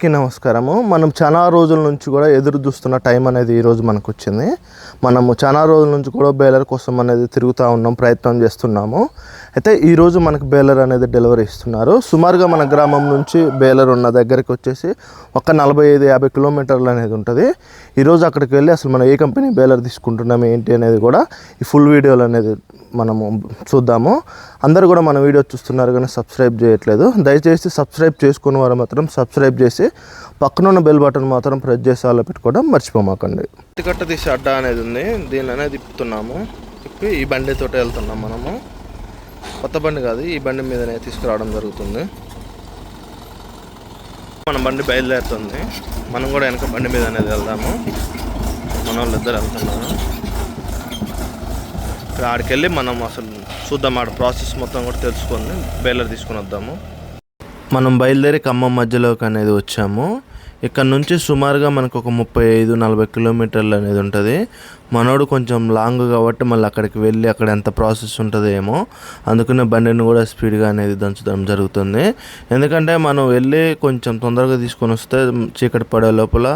అందరికీ నమస్కారము. మనం చాలా రోజుల నుంచి కూడా ఎదురు చూస్తున్న టైం అనేది ఈరోజు మనకు వచ్చింది మనము చాలా రోజుల నుంచి కూడా బేలర్ కోసం అనేది తిరుగుతూ ఉన్నాం ప్రయత్నం చేస్తున్నాము. అయితే ఈరోజు మనకు బేలర్ అనేది డెలివరీ ఇస్తున్నారు. సుమారుగా మన గ్రామం నుంచి బేలర్ ఉన్న దగ్గరికి వచ్చేసి ఒక నలభై ఐదు యాభై కిలోమీటర్లు అనేది ఉంటుంది. ఈరోజు అక్కడికి వెళ్ళి అసలు మనం ఏ కంపెనీ బేలర్ తీసుకుంటున్నాం ఏంటి అనేది కూడా ఈ ఫుల్ వీడియోలు అనేది మనము చూద్దాము. అందరూ కూడా మన వీడియో చూస్తున్నారు కానీ సబ్స్క్రైబ్ చేయట్లేదు. దయచేసి సబ్స్క్రైబ్ చేసుకున్న వారు మాత్రం సబ్స్క్రైబ్ చేసి పక్కన ఉన్న బెల్ బటన్ మాత్రం ప్రెస్ చేసి అలా పెట్టుకోవడం మర్చిపోమాకండి. కట్ట తీసి అడ్డా అనేది ఉంది. దీని అనేది తిప్పుతున్నాము. తిప్పి ఈ బండితో వెళ్తున్నాం మనము. కొత్త బండి కాదు ఈ బండి మీదనే తీసుకురావడం జరుగుతుంది. మన బండి బయలుదేరుతుంది. మనం కూడా వెనక బండి మీద అనేది వెళ్దాము. మన వాళ్ళు ఇద్దరు వెళ్తున్నారు. ఇక్కడ ఆడికి వెళ్ళి మనం అసలు చూద్దాం ఆడ ప్రాసెస్ మొత్తం కూడా తెలుసుకొని బేలర్ తీసుకొని వద్దాము. మనం బయలుదేరి ఖమ్మం మధ్యలోకి అనేది వచ్చాము. ఇక్కడ నుంచి సుమారుగా మనకు ఒక ముప్పై ఐదు నలభై కిలోమీటర్లు అనేది ఉంటుంది. మనోడు కొంచెం లాంగ్ కాబట్టి మళ్ళీ అక్కడికి వెళ్ళి అక్కడ ఎంత ప్రాసెస్ ఉంటుందేమో అందుకనే బండిని కూడా స్పీడ్గా అనేది దంచడం జరుగుతుంది. ఎందుకంటే మనం వెళ్ళి కొంచెం తొందరగా తీసుకొని వస్తే చీకటి పడే లోపల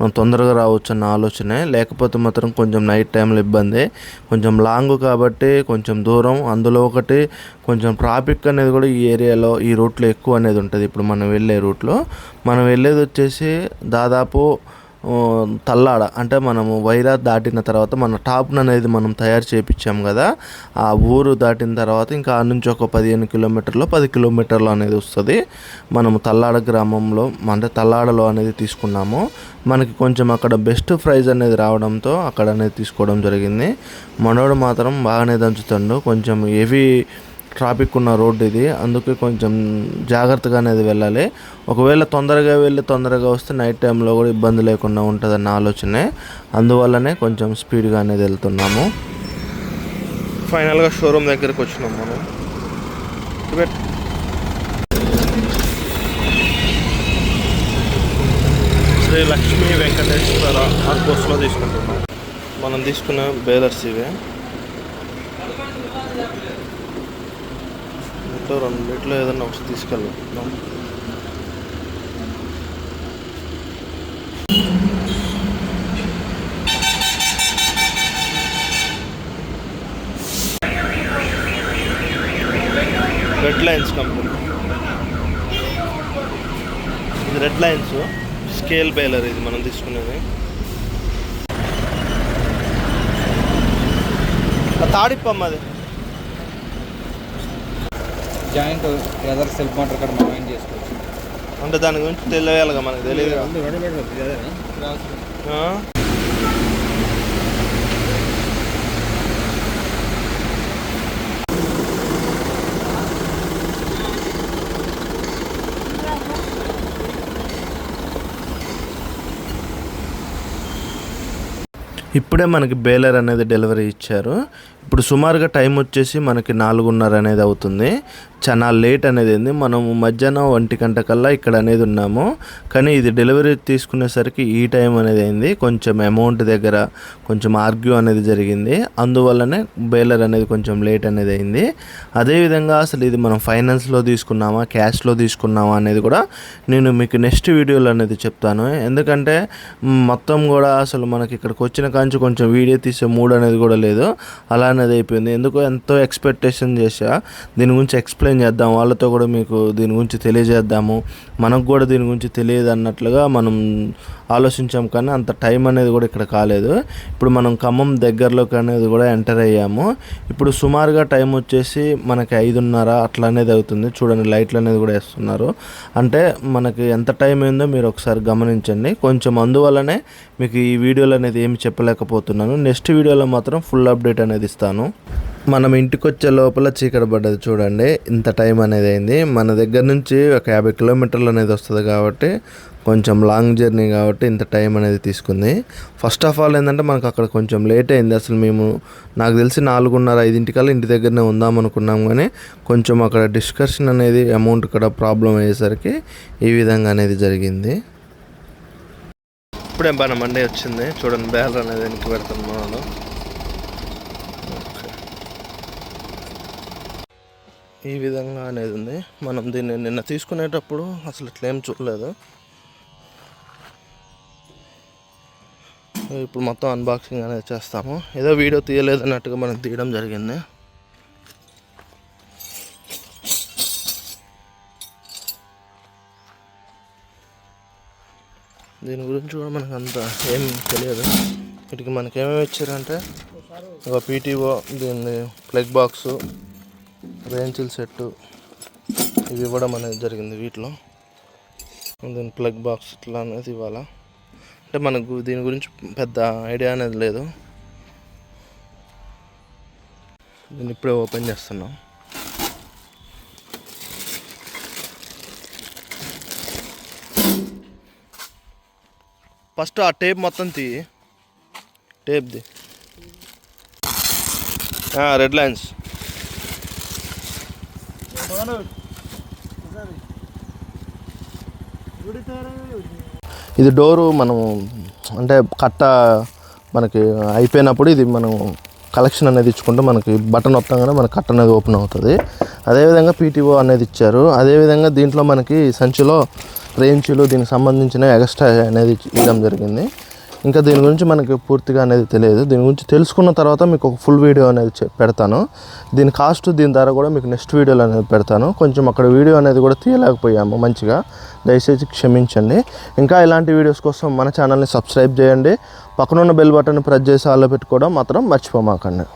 మనం తొందరగా రావచ్చు అన్న ఆలోచనే. లేకపోతే మాత్రం కొంచెం నైట్ టైంలో ఇబ్బంది. కొంచెం లాంగ్ కాబట్టి కొంచెం దూరం. అందులో ఒకటి కొంచెం ట్రాఫిక్ అనేది కూడా ఈ ఏరియాలో ఈ రూట్లో ఎక్కువ అనేది ఉంటుంది. ఇప్పుడు మనం వెళ్ళే రూట్లో. మనం వెళ్ళేది వచ్చేసి దాదాపు తల్లాడ అంటే మనము వైరా దాటిన తర్వాత మన టాప్ను అనేది మనం తయారు చేయించాం కదా ఆ ఊరు దాటిన తర్వాత ఇంకా ఆ నుంచి ఒక పదిహేను కిలోమీటర్లు పది కిలోమీటర్లు అనేది వస్తుంది. మనము తల్లాడ గ్రామంలో అంటే తల్లాడలో అనేది తీసుకున్నాము. మనకి కొంచెం అక్కడ బెస్ట్ ప్రైజ్ అనేది రావడంతో అక్కడ అనేది తీసుకోవడం జరిగింది. మనోడు మాత్రం బాగానే దంచుతాడు. కొంచెం హెవీ ట్రాఫిక్ ఉన్న రోడ్డు ఇది. అందుకే కొంచెం జాగ్రత్తగా అనేది వెళ్ళాలి. ఒకవేళ తొందరగా వెళ్ళి తొందరగా వస్తే నైట్ టైంలో కూడా ఇబ్బంది లేకుండా ఉంటుందన్న ఆలోచనే. అందువల్లనే కొంచెం స్పీడ్గా అనేది వెళ్తున్నాము. ఫైనల్గా షోరూమ్ దగ్గరికి వచ్చినాం మనం. శ్రీ లక్ష్మీ వెంకటేశ్వర ఆ కోర్సులో తీసుకుంటున్నాం. మనం తీసుకున్న బేలర్స్ ఇవే. ఒకటో రెండిట్లో ఏదన్నా ఒకటి తీసుకెళ్దాం రెడ్ లైన్స్ కంపెనీ ఇది రెడ్ లైన్స్ స్కేల్ బేలర్ ఇది మనం తీసుకునేది. తాడిప్పమ్మ అది. జాయింట్ ఎదర్ సెల్ఫ్ మోటార్ కూడా మనం చేసుకోవచ్చు? అంటే దాని గురించి తెలియాలిగా మనకు తెలియదు. ఇప్పుడే మనకి బేలర్ అనేది డెలివరీ ఇచ్చారు. ఇప్పుడు సుమారుగా టైం వచ్చేసి మనకి నాలుగున్నర అనేది అవుతుంది. చాలా లేట్ అనేది అయింది మనము మధ్యాహ్నం ఒంటి గంట కల్లా ఇక్కడ అనేది ఉన్నాము. కానీ ఇది డెలివరీ తీసుకునేసరికి ఈ టైం అనేది అయింది. కొంచెం అమౌంట్ దగ్గర కొంచెం ఆర్గ్యూ అనేది జరిగింది. అందువల్లనే బేలర్ అనేది కొంచెం లేట్ అనేది అయింది. అదేవిధంగా అసలు ఇది మనం ఫైనాన్స్లో తీసుకున్నామా క్యాష్లో తీసుకున్నామా అనేది కూడా నేను మీకు నెక్స్ట్ వీడియోలో అనేది చెప్తాను. ఎందుకంటే మొత్తం కూడా అసలు మనకి ఇక్కడికి వచ్చిన కాంచి కొంచెం వీడియో తీసే మూడ్ అనేది కూడా లేదు. అలా అనేది అయిపోయింది. ఎందుకో ఎంతో ఎక్స్పెక్టేషన్ చేసా దీని గురించి ఎక్స్ప్లెయిన్ చేద్దాం. వాళ్ళతో కూడా మీకు దీని గురించి తెలియజేద్దాము. మనకు కూడా దీని గురించి తెలియదు అన్నట్లుగా మనం ఆలోచించాం కానీ అంత టైం అనేది కూడా ఇక్కడ కాలేదు. ఇప్పుడు మనం ఖమ్మం దగ్గరలోకి అనేది కూడా ఎంటర్ అయ్యాము. ఇప్పుడు సుమారుగా టైం వచ్చేసి మనకి ఐదున్నర అట్లా అనేది అవుతుంది. చూడండి లైట్లు అనేది కూడా వేస్తున్నారు. అంటే మనకి ఎంత టైం అయిందో మీరు ఒకసారి గమనించండి. కొంచెం అందువల్లనే మీకు ఈ వీడియోలు అనేది ఏమి చెప్పలేకపోతున్నాను. నెక్స్ట్ వీడియోలో మాత్రం ఫుల్ అప్డేట్ అనేది ఇస్తాను. మనం ఇంటికి వచ్చే లోపల చీకటి పడ్డది చూడండి. ఇంత టైం అనేది అయింది. మన దగ్గర నుంచి ఒక యాభై కిలోమీటర్లు అనేది వస్తుంది కాబట్టి కొంచెం లాంగ్ జర్నీ కాబట్టి ఇంత టైం అనేది తీసుకుంది. ఫస్ట్ ఆఫ్ ఆల్ ఏంటంటే మనకు అక్కడ కొంచెం లేట్ అయింది. అసలు మేము నాకు తెలిసి నాలుగున్నర ఐదింటికల్లా ఇంటి దగ్గరనే ఉందాం అనుకున్నాం కానీ కొంచెం అక్కడ డిస్కషన్ అనేది అమౌంట్ కూడా ప్రాబ్లం అయ్యేసరికి ఈ విధంగా అనేది జరిగింది. ఇప్పుడే మన మండే వచ్చింది? చూడండి బ్యాలర్ అనేది వెనక్కి పెడతాను ఈ విధంగా అనేది ఉంది. మనం దీన్ని నిన్న తీసుకునేటప్పుడు అసలు ఇట్లేం చూడలేదు. ఇప్పుడు మొత్తం అన్బాక్సింగ్ అనేది చేస్తాము. ఏదో వీడియో తీయలేదన్నట్టుగా మనం తీయడం జరిగింది. దీని గురించి కూడా మనకు అంత ఏం తెలియదు. వీటికి మనకేమేమి ఇచ్చారంటే ఒక పీటీఓ దీన్ని ప్లగ్ బాక్సు రేంచిల్ సెట్టు ఇవి ఇవ్వడం అనేది జరిగింది వీటిలో. దీని ప్లగ్ బాక్స్ ఇట్లా అనేది ఇవ్వాలా. అంటే మనకు దీని గురించి పెద్ద ఐడియా అనేది లేదు. దీన్ని ఇప్పుడే ఓపెన్ చేస్తున్నాం. ఫస్ట్ ఆ టేప్ మొత్తం తీ. టేప్ది. రెడ్ లైన్స్ ఇది డోరు మనం అంటే కట్ట మనకి అయిపోయినప్పుడు ఇది మనం కలెక్షన్ అనేది ఇచ్చుకుంటే మనకి బటన్ వస్తాగానే మనకి కట్ట అనేది ఓపెన్ అవుతుంది. అదేవిధంగా పీటీఓ అనేది ఇచ్చారు. అదేవిధంగా దీంట్లో మనకి సంచిలో రేంచులు దీనికి సంబంధించిన ఎగస్ట్రా అనేది ఇవ్వడం జరిగింది. ఇంకా దీని గురించి మనకి పూర్తిగా అనేది తెలియదు. దీని గురించి తెలుసుకున్న తర్వాత మీకు ఒక ఫుల్ వీడియో అనేది పెడతాను. దీని కాస్ట్ దీని ధర కూడా మీకు నెక్స్ట్ వీడియోలో అనేది పెడతాను. కొంచెం అక్కడ వీడియో అనేది కూడా తీయలేకపోయాము మంచిగా. దయచేసి క్షమించండి. ఇంకా ఇలాంటి వీడియోస్ కోసం మన ఛానల్ని సబ్స్క్రైబ్ చేయండి. పక్కనున్న బెల్ బటన్ ప్రెస్ చేసి ఆలో పెట్టుకోవడం మాత్రం మర్చిపోమాకండి.